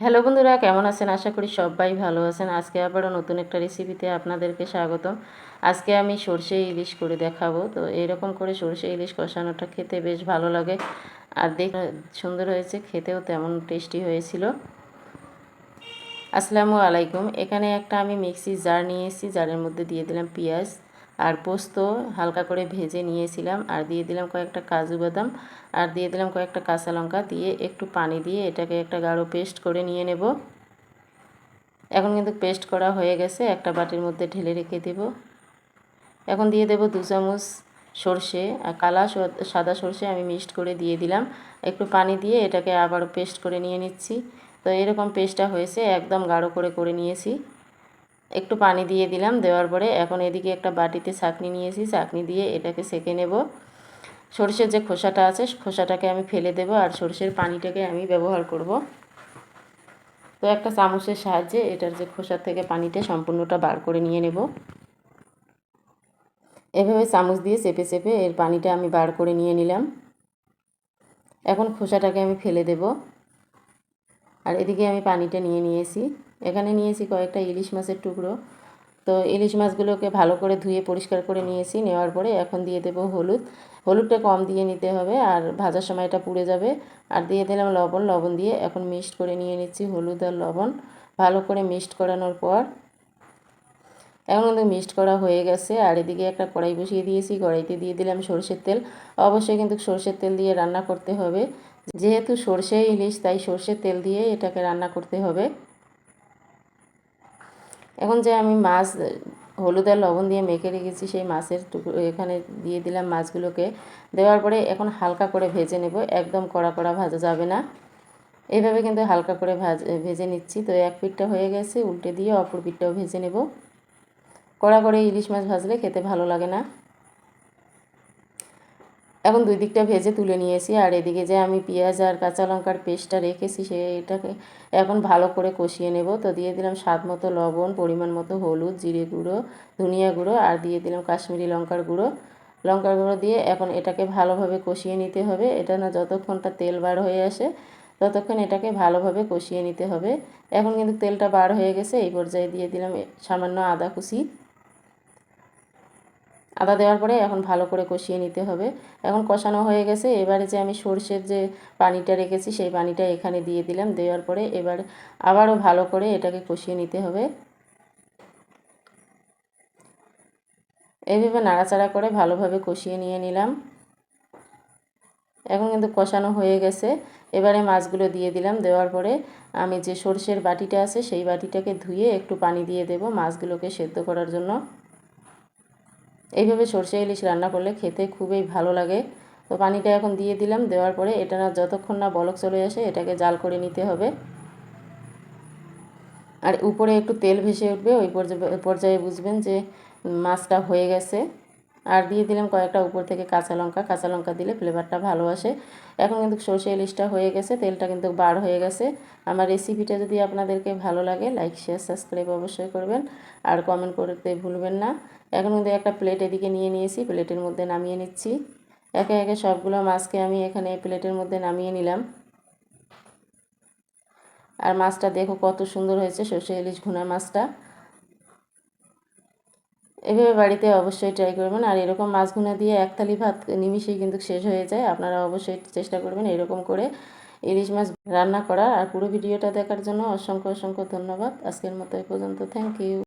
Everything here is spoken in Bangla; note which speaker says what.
Speaker 1: হ্যালো বন্ধুরা, কেমন আছেন? আশা করি সবাই ভালো আছেন। আজকে আবারও নতুন একটা রেসিপিতে আপনাদেরকে স্বাগতম। আজকে আমি সর্ষে ইলিশ করে দেখাবো। তো এরকম করে সর্ষে ইলিশ কষানোটা খেতে বেশ ভালো লাগে। আর দেখ সুন্দর হয়েছে, খেতেও তেমন টেস্টি হয়েছিল। আসসালামু আলাইকুম। এখানে একটা আমি মিক্সি জার নিয়ে এসেছি। জারের মধ্যে দিয়ে দিলাম পেঁয়াজ। আর পোস্ত হালকা করে ভেজে নিয়েছিলাম আর দিয়ে দিলাম কয়েকটা কাজু বাদাম আর দিয়ে দিলাম কয়েকটা কাঁচা লঙ্কা দিয়ে একটু পানি দিয়ে এটাকে একটা গাঢ় পেস্ট করে নিয়ে নেব। এখন কিন্তু পেস্ট করা হয়ে গেছে, একটা বাটির মধ্যে ঢেলে রেখে দেব। এখন দিয়ে দেব দু চামচ সর্ষে আর কালা সাদা সর্ষে আমি মিক্সড করে দিয়ে দিলাম। একটু পানি দিয়ে এটাকে আবারও পেস্ট করে নিয়ে নিচ্ছি। তো এরকম পেস্টটা হয়েছে, একদম গাঢ় করে করে নিয়েছি। একটু পানি দিয়ে দিলাম, দেওয়ার পরে এখন এদিকে একটা বাটিতে চাকনি নিয়েছি চাকনি দিয়ে এটাকে সেকে নেব। সরষের যে খোসাটা আছে, খোসাটাকে আমি ফেলে দেব আর সরষের পানিটাকে আমি ব্যবহার করব। তো একটা চামচের সাহায্যে এটার যে খোসার থেকে পানিটা সম্পূর্ণটা বার করে নিয়ে নেব। এভাবে চামচ দিয়ে চেপে চেপে এর পানিটা আমি বার করে নিয়ে নিলাম। এখন খোসাটাকে আমি ফেলে দেব। আর এদিকে আমি পানিটা নিয়ে নিয়েছি। এখানে নিয়েছি কয়েকটা ইলিশ মাছের টুকরো। তো ইলিশ মাছগুলোকে ভালো করে ধুয়ে পরিষ্কার করে নিয়েছি। নেওয়ার পরে এখন দিয়ে দেব হলুদ। হলুদটা কম দিয়ে নিতে হবে আর ভাজার সময় এটা পুড়ে যাবে। আর দিয়ে দিলাম লবণ। লবণ দিয়ে এখন মিক্সড করে নিয়ে নিচ্ছি হলুদ আর লবণ। ভালো করে মিক্সড করানোর পর এখন কিন্তু মিক্সড করা হয়ে গেছে। আর এদিকে একটা কড়াই বসিয়ে দিয়েছি। কড়াইতে দিয়ে দিলাম সরষের তেল। অবশ্যই কিন্তু সরষের তেল দিয়ে রান্না করতে হবে। যেহেতু সর্ষে ইলিশ, তাই সর্ষের তেল দিয়ে এটাকে রান্না করতে হবে। এখন যে আমি মাছ, হলুদ আর লবণ দিয়ে মেখে রেখেছি, সেই মাছের টুকরো, এখানে দিয়ে দিলাম মাছগুলোকে। দেওয়ার পরে এখন হালকা করে ভেজে নেব, একদম কড়া কড়া ভাজা যাবে না। এইভাবে কিন্তু হালকা করে ভাজ, ভেজে নিচ্ছি। তো এক পিঠটা হয়ে গেছে, উল্টে দিয়ে অপর পিঠটাও ভেজে নেব। কড়া করে ইলিশ মাছ ভাজলে খেতে ভালো লাগে না। এখন দুই দিকটা ভেজে তুলে নিয়েছি। আর এদিকে যে আমি পেঁয়াজ আর কাঁচা লঙ্কার পেস্টটা রেখেছি সেটাকে এখন ভালো করে কষিয়ে নেব। তো দিয়ে দিলাম স্বাদ মতো লবণ, পরিমাণ মতো হলুদ, জিরে গুঁড়ো, ধনিয়া গুঁড়ো, আর দিয়ে দিলাম কাশ্মীরি লঙ্কার গুঁড়ো। লঙ্কার গুঁড়ো দিয়ে এখন এটাকে ভালোভাবে কষিয়ে নিতে হবে। এটা না যতক্ষণটা তেল বার হয়ে আসে, ততক্ষণ এটাকে ভালোভাবে কষিয়ে নিতে হবে। এখন কিন্তু তেলটা বার হয়ে গেছে, এই পর্যায়ে দিয়ে দিলাম সামান্য আদা কুচি। আদা দেওয়ার পরে এখন ভালো করে কষিয়ে নিতে হবে। এখন কষানো হয়ে গেছে। এবারে যে আমি সর্ষের যে পানিটা রেখেছি, সেই পানিটা এখানে দিয়ে দিলাম। দেওয়ার পরে এবার আবারও ভালো করে এটাকে কষিয়ে নিতে হবে। এইভাবে নাড়াচাড়া করে ভালোভাবে কষিয়ে নিয়ে নিলাম। এখন কিন্তু কষানো হয়ে গেছে। এবারে মাছগুলো দিয়ে দিলাম। দেওয়ার পরে আমি যে সর্ষের বাটিটা আছে, সেই বাটিটাকে ধুয়ে একটু পানি দিয়ে দেব মাছগুলোকে সেদ্ধ করার জন্য। এইভাবে সর্ষে, ইলিশ রান্না করলে খেতে খুবই ভালো লাগে। তো পানিটা এখন দিয়ে দিলাম, দেওয়ার পরে এটা না যতক্ষণ না বলক চলে আসে, এটাকে জাল করে নিতে হবে। আর উপরে একটু তেল ভেসে উঠবে, ওই পর্যায়ে বুঝবেন যে মাছটা হয়ে গেছে। আর দিয়ে দিলাম কয়েকটা উপর থেকে কাঁচা লঙ্কা। কাঁচা লঙ্কা দিলে ফ্লেভারটা ভালো আসে। এখন কিন্তু সর্ষে ইলিশটা হয়ে গেছে, তেলটা কিন্তু বার হয়ে গেছে। আমার রেসিপিটা যদি আপনাদেরকে ভালো লাগে লাইক শেয়ার সাবস্ক্রাইব অবশ্যই করবেন। আর কমেন্ট করতে ভুলবেন না। এখন কিন্তু একটা প্লেট এদিকে নিয়ে নিয়েছি প্লেটের মধ্যে নামিয়ে নিচ্ছি। একে একে সবগুলো মাছকে আমি এখানে প্লেটের মধ্যে নামিয়ে নিলাম। আর মাছটা দেখো কত সুন্দর হয়েছে, সর্ষে ইলিশ ঘুনা মাছটা। এভাবে বাড়িতে অবশ্যই ট্রাই করবেন। আর এরকম মাছগুনা দিয়ে এক থালি ভাত নিমিশেই কিন্তু শেষ হয়ে যায়। আপনারা অবশ্যই চেষ্টা করবেন এরকম করে ইলিশ মাছ রান্না করার। আর পুরো ভিডিওটা দেখার জন্য অসংখ্য অসংখ্য ধন্যবাদ। আজকের মতো এই পর্যন্ত। Thank you